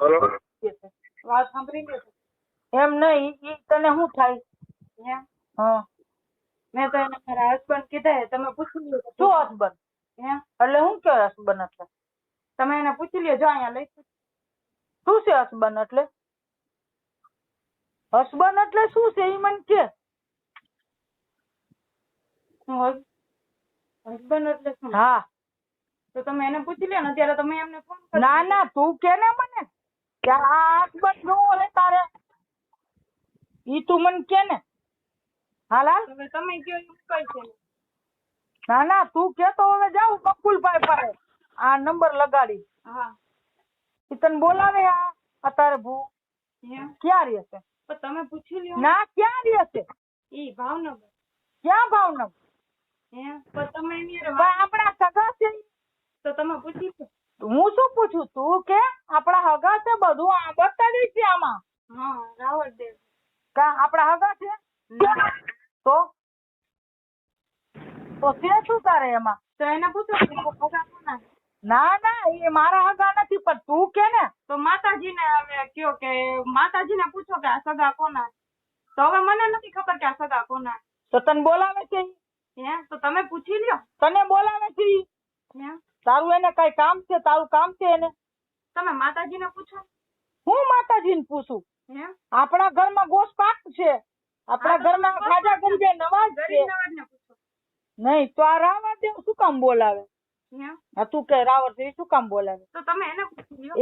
Hello? વાત સાંભળી લે એમ નહીં ઈ તને શું થાય? એમ? હા. મેં તો એને મારા હસબન્ડ કીધા તમે પૂછી લ્યો તો શું હસબન્ડ એમ? એટલે હું કે હસબન્ડ એટલે તમે એને પૂછી લ્યો જો અહીંયા લઈ શું છે હસબન્ડ એટલે? હસબન્ડ એટલે શું છે? ઈ મને કે. હું હસબન્ડ એટલે શું? હા. તો તમે એને પૂછી લ્યો ને અત્યારે તમે એમને ફોન કરી. ના ના તું કે ને મને. કે આ હસબન્ડનું રે તારે ઈ તું મને કે ને હાલ હાલ હવે તમે કયો એવું કઈ છે ના ના તું કે તો હવે જાઉં બકુલભાઈ પાસે આ નંબર લગાડી હા ઈ તને બોલાવે આ અત્યારે ભૂ એમ ક્યાં રહે છે તો તમે પૂછી લ્યો ના ક્યાં રહે છે ઈ ભાવનગર ક્યાં ભાવનગર એમ તો તમે એની હારે પણ વાત- આપણા સગા છે ઈ. તો તમે પૂછી લ્યો હું શું પૂછું તું કે આપણા હગા છે બધું આ બતાવી છે આમાં. હા રાવળ દેવ કા આપણા હગા છે? તો? તો તે શું તારે એમાં? તો એને પૂછો કોના ના ના એ મારા હગા નથી પણ તું કે ને. તો માતાજીને હવે કયો કે માતાજીને પૂછો કે આ સગા કોના તો હવે મને નથી ખબર કે આ સગા કોના તો તને બોલાવે છે હે? તો તમે પૂછી લ્યો. તને બોલાવે છે? તારું એને કઈ કામ છે? તારું કામ છે એને? તમે માતાજીને પૂછો? હું માતાજીને પૂછું? આપણા ઘરમાં ગોશ પાક છે. આપણા તો ઘરમાં ખાજા ગુંજે નવાજ છે. નહીં તો આ રાવણ દેવ શું કામ બોલાવે? હા તું કે રાવણ દેવ શું કામ બોલાવે? તો તમે એને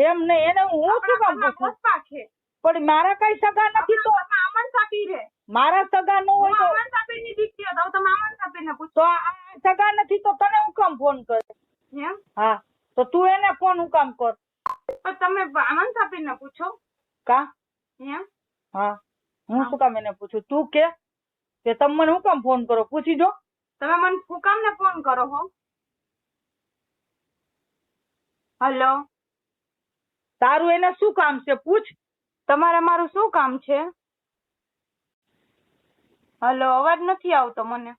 એમ નહીં એને હું શું કામ પૂછું? છે. પણ મારા કઈ સગા નથી તો? અમન સાપી રે મારા સગા નો હોય તો? અમન સાપીની દીકરી હતો તમે અમન સાપીને પૂછો. તો આ સગા નથી તો તને હું કામ ફોન કરે? હા તો તું એને ફોન હું કામ કર પણ તમે અમન સાપીને પૂછો કા એમ હા હું શું કામ એને પૂછું તું કે કે તમે મને હું કામ ફોન કરો? પૂછી જો. તમે મને ફૂકામને ફોન કરો હો? હલો તારું એને શું કામ છે? પૂછ. તમારે મારું શું કામ છે? હલો અવાજ નથી આવતો મને.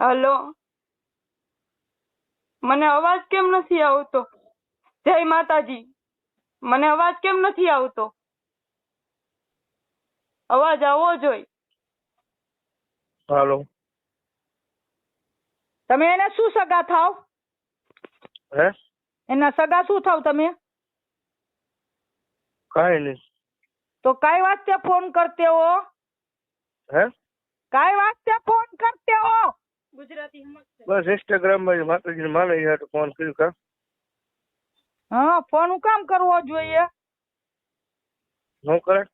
હલો મને અવાજ કેમ નથી આવતો? જય માતાજી. મને અવાજ કેમ નથી આવતો? અવાજ આવવો જોઈએ. હાલો. તમે એને શું સગા થાવ? હે? એના સગા શું થાવ તમે? કાંઈ નહીં. તો કઈ વાસ્તે ફોન કરતે હો? હે? કઈ વાસ્તે ફોન કરતે હો? ગુજરાતી સમજશે બસ ઇન્સ્ટાગ્રામમાં માતાજીને માને યાર તો ફોન કર્યું કા? હા ફોન હું કામ કરવો જોઈએ? નો કરે?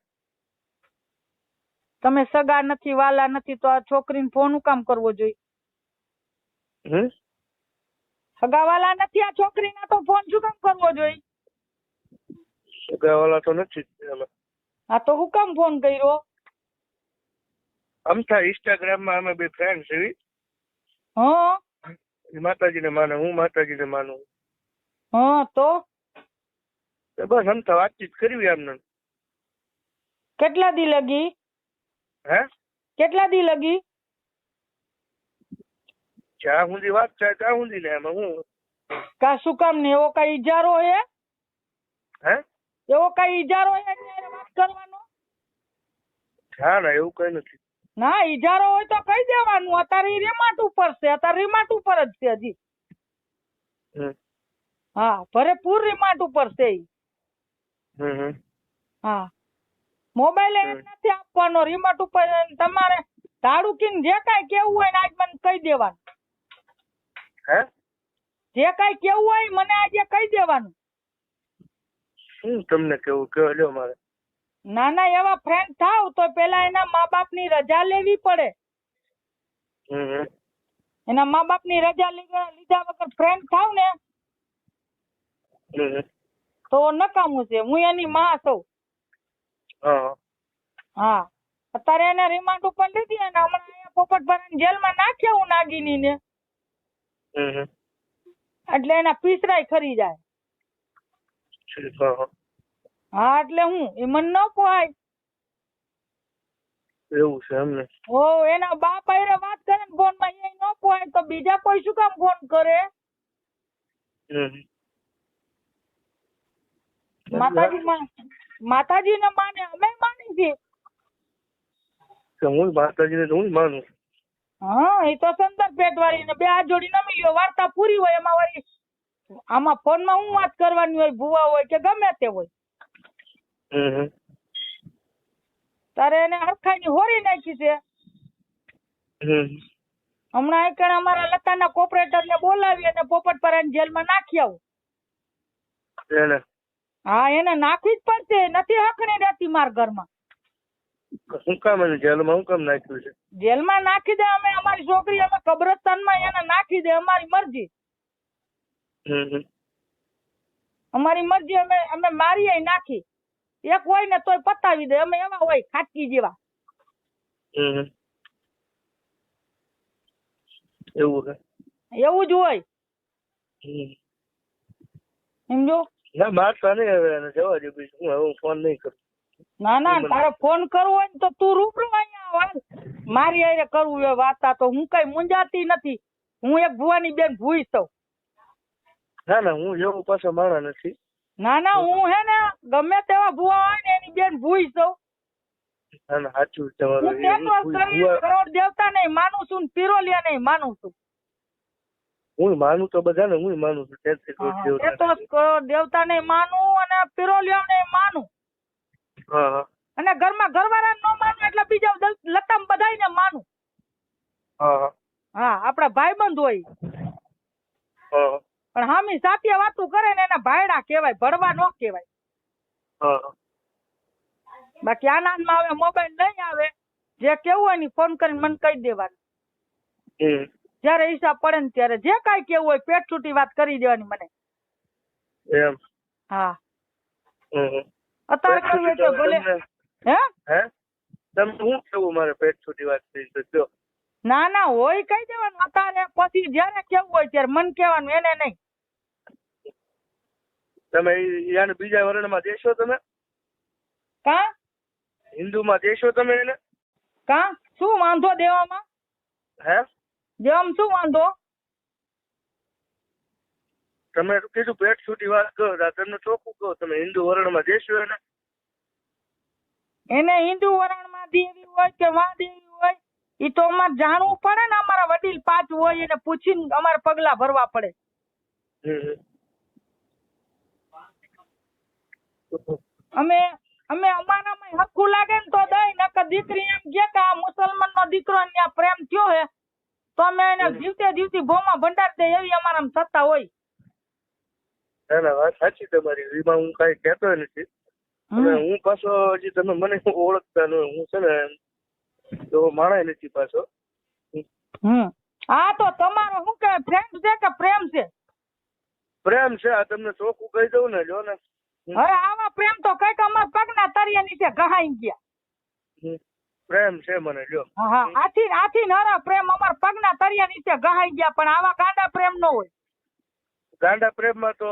તમે સગા નથી વાલા નથી તો આ છોકરીને ફોન કામ કરવો જોઈએ? સગા વાલા નથી આ છોકરીને તો ફોન શું કામ કરવો જોઈએ? સગાવાલા તો નથી હા આ તો હું કામ ફોન કર્યો? અમથા ઇન્સ્ટાગ્રામમાં અમે બે ફ્રેન્ડ છે હા? ઈ માતાજીને માને હું માતાજીને માનું. હા તો? તો બસ અમથા વાતચીત કરવી આમને કેટલા દી લગી? હે? કેટલા દી લગી? જ્યાં સુધી વાત થાય ત્યાં સુધી ને એમાં હું? કા શું કામ ને એવો કઈ ઈજારો હે હે? એવો કઈ ઈજારો હે વાત કરવાનો? હા ના એવું કઈ નથી. ના ઈજારો હોય તો કહી દેવાનું. અત્યારે રિમાટ ઉપર છે. અત્યારે રિમાટ ઉપર જ છે હજી. હા ભરેપૂર રિમાટ ઉપર છે હા. મોબાઈલ નથી આપવાનો રિમોટ ઉપર તમારે તાળુકીન જે કાઈ કેવું હોય ને આજ મને કહી દેવાનું. હે? જે કાઈ કેવું હોય મને આજે કહી દેવાનું. શું તમને કેવું કયો લ્યો મારે. નાના એવા ફ્રેન્ડ થાવ તો પેલા એના મા બાપની રજા લેવી પડે. એના મા બાપની રજા લીધા લીધા વગર ફ્રેન્ડ થાવ ને. તો નકામું છે. હું એની માં છું. હા. અત્યારે એને રિમાન્ડ ઉપર લીધી અને હમણાં અહીંયા પોપટભરાને જેલમાં નાખ્યા હું નાગીનીને. હમ હમ એટલે એના પીસરાય ખરી જાય. હા એટલે હું એ મન ન પોહાય એવું છે એમને. ઓ એના બાપ હારે વાત કરે ને ફોનમાં એ ન પોહાય તો બીજા કોઈ શું કામ ફોન કરે. માતાજી માં માતાજી ને માને અમે માની છીએ. હું માતાજીને હું માનું? હા એ તો સંદર પેટ વાળી ને બે હાથ જોડી નમી લ્યો વાર્તા પૂરી હોય એમાં વળી. આમાં ફોનમાં હું વાત કરવાની હોય ભૂવા હોય કે ગમે તે હોય. તારે એને હરખાઈ હોરી નાખી છે. હમ. હમણાં એક અમારા લતાના કોપરેટર ને બોલાવી અને પોપટપરાની જેલમાં નાખી આવું. હા એને નાખવી જ પડશે. નથી હકણી રહેતી મારા ઘરમાં. શું કામ એને જેલમાં શું કામ નાખ્યું છે? જેલમાં નાખી દે અમે અમારી છોકરી અમે કબ્રસ્તાનમાં એને નાખી દે અમારી મરજી. અમારી મરજી અમે અમે મારીએ નાખી. એક હોય ને તોય પતાવી દે અમે એવા હોય ખાટકી જેવા. એવું એવું જ હોય. સમજો ના મારતા નહીં હવે જવા દે પછી હું હવે હું ફોન નહીં કરું. ના ના તારે ફોન કરવો હોય તો તું રૂબરૂ અહીંયા આવ મારી અરે કરવું એ વાતા તો હું કઈ મુંજાતી નથી. હું એક ભુવાની બેન ભૂઈ છું ના ના હું એવો પાછો માણા નથી. ના ના હું હે ને ગમે તેવા ભુવા હોય ને એની બેન ભૂઈ છું ના ના સાચું તમારું કરી કરોડ દેવતા નહીં માનું છું ને પિરોલિયા નહીં માનું છું. હું માનું તો બધાને હું માનું છું. તેત્રીસ હા, દેવતા તેત્રીસ કરોડ દેવતા નહીં માનું અને પિરોલિયા ને માનું. હા અને ઘરમાં ઘરવાળા નો માનું એટલે બીજા લતામ બધાયને માનું. હા હા. ભાઈ આપણા ભાઈબંધ હોય. પણ હામી સાત્ય વાતું કરે ને એના ભાયડા કહેવાય ભડવા નો કહેવાય. બાકી આનંદમાં હવે મોબાઈલ નહીં આવે. જે કેવું હોય ને ફોન કરીને મને કહી દેવાનું. જ્યારે હિસાબ પડે ને ત્યારે જે કઈ કેવું હોય પેટ છૂટી વાત કરી દેવાની મને. એમ. હા. અત્યારે પેટ તો ભલે. હે? હે? તમે શું કેવું મારે પેટ છૂટી વાત થઈ તો ના ના હોય કઈ દેવાનું. અત્યારે પછી જયારે કેવું હોય ત્યારે મન કહેવાનું એને નહીં. તમે યાને બીજા વર્ણમાં દેશો તમે? કા? હિન્દુમાં દેશો તમે એને? કા? શું વાંધો દેવામાં? હે? દેવામાં શું વાંધો તમે કીધું પેટ છૂટી વાત કરો તમને ચોખ્ખું કહો તમે હિન્દુ વર્ણમાં દેશો એને એને હિન્દુ વરણમાં દેવી હોય કે વા દેવી હોય એ તો અમારે જાણવું પડે ને અમારા વડીલ પાંચ હોય એને પૂછીને અમારે પગલા ભરવા પડે. અમે અમે અમારામાં હક્કું લાગે ને તો દઈ નકર દીકરી એમ કે કે આ મુસલમાન નો દીકરો પ્રેમ થયો હે તો અમે એને જીવતે જીવતી ભોમાં ભંડાર દે એવી અમારા સત્તા હોય. ના ના વાત સાચી તમારી. એમાં હું કઈ કહેતો નથી. હું પાછો હજી તમે મને ઓળખતા ન. હું છે ને તો માણાય નથી પાછો. હા તો તમારો શું કે ફ્રેન્ડ છે કે પ્રેમ છે? પ્રેમ છે. આ તમને ચોખ્ખું કહી દઉં ને જો ને. અરે આવા પ્રેમ તો કંઈક અમારા પગના તળિયા નીચે ગહાઈ ગયા. પ્રેમ છે મને જો હા હા. આથી આથી નરા પ્રેમ અમાર પગના તરિયા નીચે ગહાઈ ગયા પણ આવા ગાંડા પ્રેમ નો હોય. ગાંડા પ્રેમમાં તો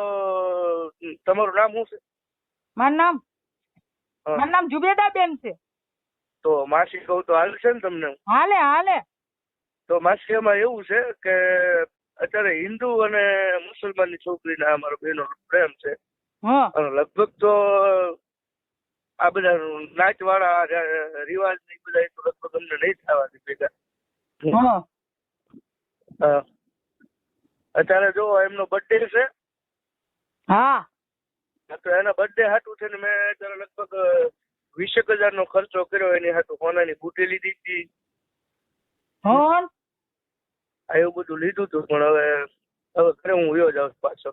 તમારું નામ શું છે? મારું નામ. મારું નામ જુબેદા બેન છે. તો માસી કહું તો હાલશે ને તમને? હાલે હાલે. તો માસી એમાં એવું છે કે અત્યારે હિન્દુ અને મુસલમાનની છોકરીના અમારો બહેનો પ્રેમ છે. હા. લગભગ તો આ બધા નાચ વાળા રિવાજ ને બધા એ તો લગભગ અમને નહીં થવા દે ભેગા. હા. અત્યારે જો એમનો બર્થડે છે. હા. તો એના બર્થડે હાટું છે ને મેં અત્યારે લગભગ વીસેક હજાર નો ખર્ચો કર્યો એની હાટું. સોનાની બુટી લીધી હતી એવું બધું લીધું હતું પણ હવે હવે ઘરે હું વયો જાઉં પાછો.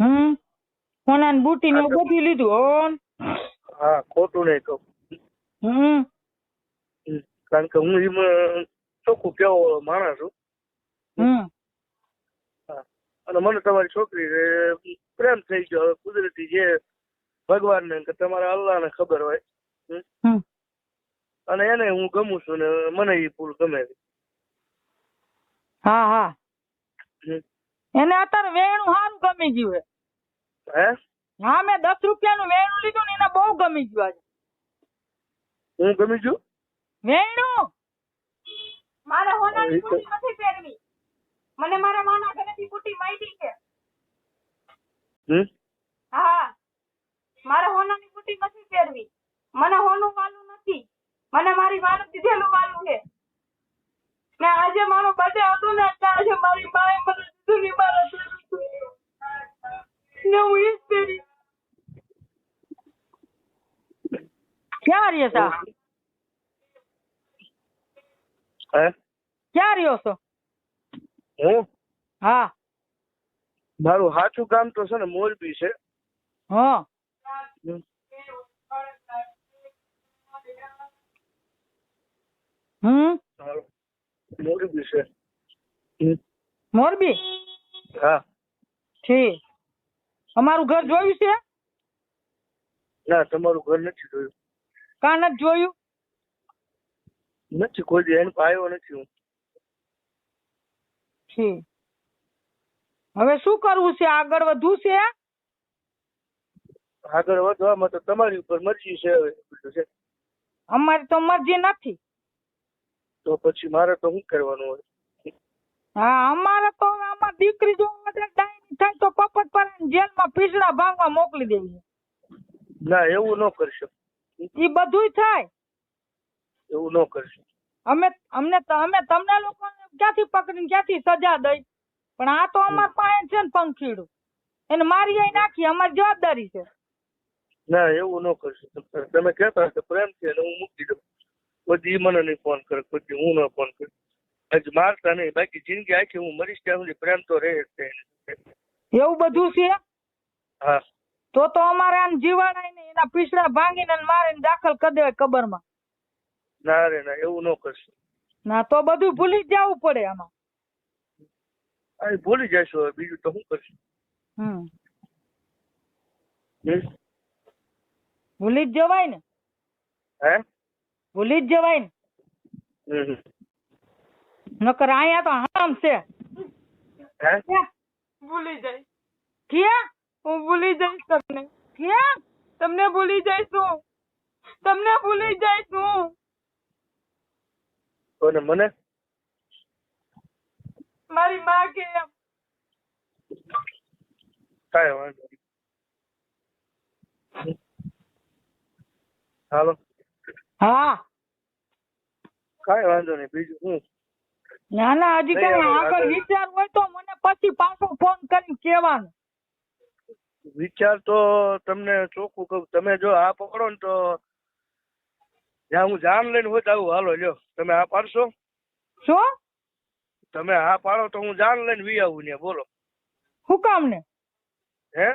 હમ. હમ સોનાની બુટી ને બધું લીધું હોન. હા ખોટું નહીં તો હમ. કારણ કે હું એમાં ચોખ્ખું કેવો માણસ છું. હમ. અને મને તમારી છોકરી પ્રેમ થઈ ગયો. હવે કુદરતી જે ભગવાનને કે તમારા અલ્લાહને ખબર હોય. અને એને હું ગમું છું ને મને એ ફૂલ ગમે છે. હા હા. એને અત્યારે વેણું સારું ગમી ગયું હે? હે હા મેં દસ રૂપિયાનું વેણું લીધું ને એને બહુ ગમી ગયું આજે. હું ગમી ગયું? વેણું? મારે હોનાની બુટી નથી પહેરવી. મને મારા માના ઘરેથી બુટી માંગી છે હમ? પટ્ટી નથી પહેરવી. મને હોનું વાલું નથી. મને મારી વાલું જ પહેરી ક્યાં રહ્યો છો હે? ક્યાં રહ્યો છો હું? હા. મારું સાચું કામ તો છે ને મોરબી છે. હા. હમ. મોરબી છે. મોરબી? હા. ઠીક. અમારું ઘર જોયું છે? ના તમારું ઘર નથી જોયું. કા નથી જોયું? નથી કોઈ દી એની આવ્યો નથી હું. ઠીક. હવે શું કરવું છે? આગળ વધવું છે? આગળ વધવામાં તો તમારી ઉપર મરજી છે હવે. બધું છે અમારી તો મરજી નથી. તો પછી મારે તો શું કરવાનું હોય? હા અમારે તો આમાં દીકરી જો ડાયની થાય તો પપટ પર જેલમાં પીસડા ભાંગવા મોકલી દેવી. ના એવું ન કરશો એ બધુંય થાય. એવું ન કરશો અમે અમને અમે તમને લોકો ક્યાંથી પકડીને ક્યાંથી સજા દઈ? પણ આ તો અમાર પાસે છે ને પંખીડું. એને મારી નાખી અમારી જવાબદારી છે. ના એવું ન કરશો તમે- કહેતા પ્રેમથી અને હું મૂકી દઉં. પછી મને નહીં ફોન કરે પછી હું ન ફોન કરું. હજી મારતા નહીં. બાકી જિંદગી આખી હું મરીશ ત્યાં સુધી પ્રેમ તો રહે જ છે. એવું બધું છે? હા. તો તો અમારે આમ જીવાડાય ને એના પીસડા ભાંગીને મારીને દાખલ કરી દેવાય કબરમાં. ના રે ના એવું ન કરશું. ના તો બધું ભૂલી જ જવું પડે આમાં. આ ભૂલી જશો હવે. બીજું તો શું કરશું? હમ? ભૂલી જ જવાય ને. હે? ભૂલી જ જવાય ને. હમ. નકર અહીંયા તો હામ છે હે ભૂલી જાય ક્યાં હું ભૂલી જઈશ તમને ક્યાં તમને ભૂલી જઈશું તમને ભૂલી જઈશું અને મને મારી માં કે એમ. કાંઈ વાંધો નહીં હાલો હા કાંઈ વાંધો નહીં બીજું શું ના ના હજી કઈ આગળ વિચાર હોય તો મને પછી પાછો ફોન કરી કહેવાનું. વિચાર તો તમને ચોખ્ખું કહું. તમે જો આ પકડો ને તો જ્યાં હું જાન લઈને હોય આવું હાલો લ્યો. તમે આ પાડશો? શું? તમે આ પાડો તો હું જાન લઈને વી આવું ને બોલો. શું કામ ને? હે?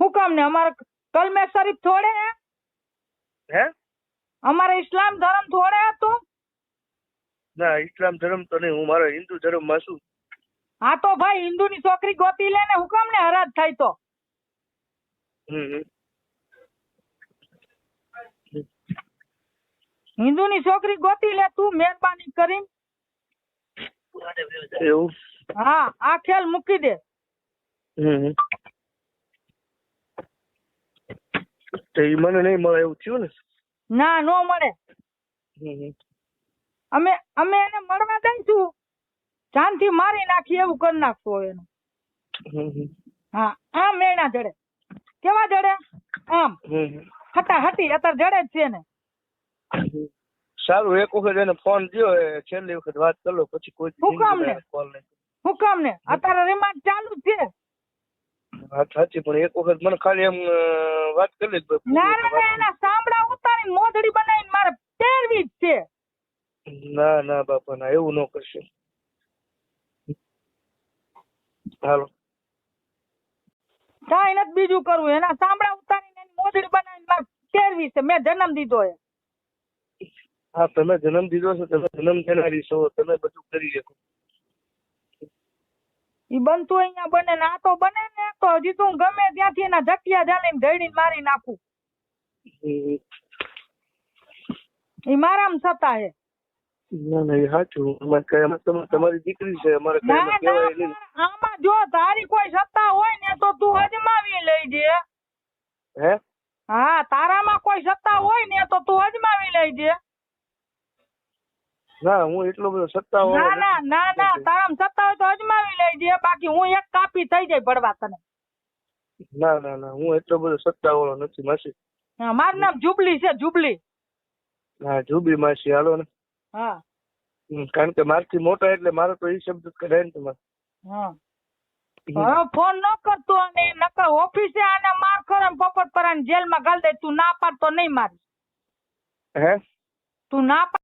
શું કામ ને? અમારે કલમે શરીફ થોડે હે. હે? અમારે ઇસ્લામ ધર્મ થોડે હતો ના ઇસ્લામ ધર્મ તો નહીં હું મારા હિન્દુ ધર્મમાં છું. હા તો ભાઈ હિન્દુ ની છોકરી ગોતી લે ને હું કામ ને હરાજ થાય તો? હિન્દુ ની છોકરી ગોતી લે તું મહેરબાની કરીને. એવું? હા આ ખેલ મૂકી દે. તો મને નહીં મળે એવું થયું ને? ના નો મળે. અમે અમે એને મળવા દઈશું જાનથી મારી નાખી એવું કરી નાખશું હવે એનું. હા આમ મેણા જડે. કેવા જડે? આમ. હટા હટી અત્યારે જડે જ છે ને. સારું એક વખત એને ફોન દ્યો છેલ્લી વખત વાત કરો પછી કોઈ હું કામ ને? હું કામ ને. અત્યારે રિમાન્ડ ચાલુ જ છે. વાત સાચી પણ એક વખત મને ખાલી એમ વાત કરી ના ના એના સાંભળા ઉતારી મોઢડી બનાવીને મારે પહેરવી જ છે ના ના બાપા ના એવું ન કરશે. હાલો. કાંઈ નથી બીજું કરવું. એના સાંભળા ઉતારીને એની મોઢડી બનાવીને પહેરવી છે. મેં જન્મ દીધો એ. હા તમે જન્મ દીધો છે તમે જન્મ દેનારી છો તમે બધું કરી શકો. ઈ બનતું અહીંયા બને ને આ તો બને ને તો હજી તો હું ગમે ત્યાંથી એના જટિયા જાલીને ઘડીને મારી નાખું. ઈ મારામ છતાં હે. ના ના એ સાચું અમારે કઈ એમાં તમારી દીકરી છે અમારે કઈ ના કહેવાય નહીં. આમાં જો તારી કોઈ સત્તા હોય ને તો તું અજમાવી લેજે હે? હા તારામાં કોઈ સત્તા હોય ને તો તું અજમાવી લેજે ના હું એટલો બધો સત્તા ના ના ના ના તારામાં સત્તા હોય તો અજમાવી લેજે બાકી હું એક કાપી થઈ જાય પડવા તને. ના ના ના હું એટલો બધો સત્તા વાળો નથી માસી. મારું નામ જુબલી છે જુબલી. હા જુબી માસી હાલો ને. હા. કારણ કે મારથી મોટા એટલે મારો તો એ શબ્દ કરે કઢાય ને તમારે. હા. હવે ફોન ન કરતો અને નકર ઓફિસે આને માર કરે પોપટ પર જેલમાં ગાલ દે. તું ના પાડ તો નહીં મારી હે? તું ના પાડ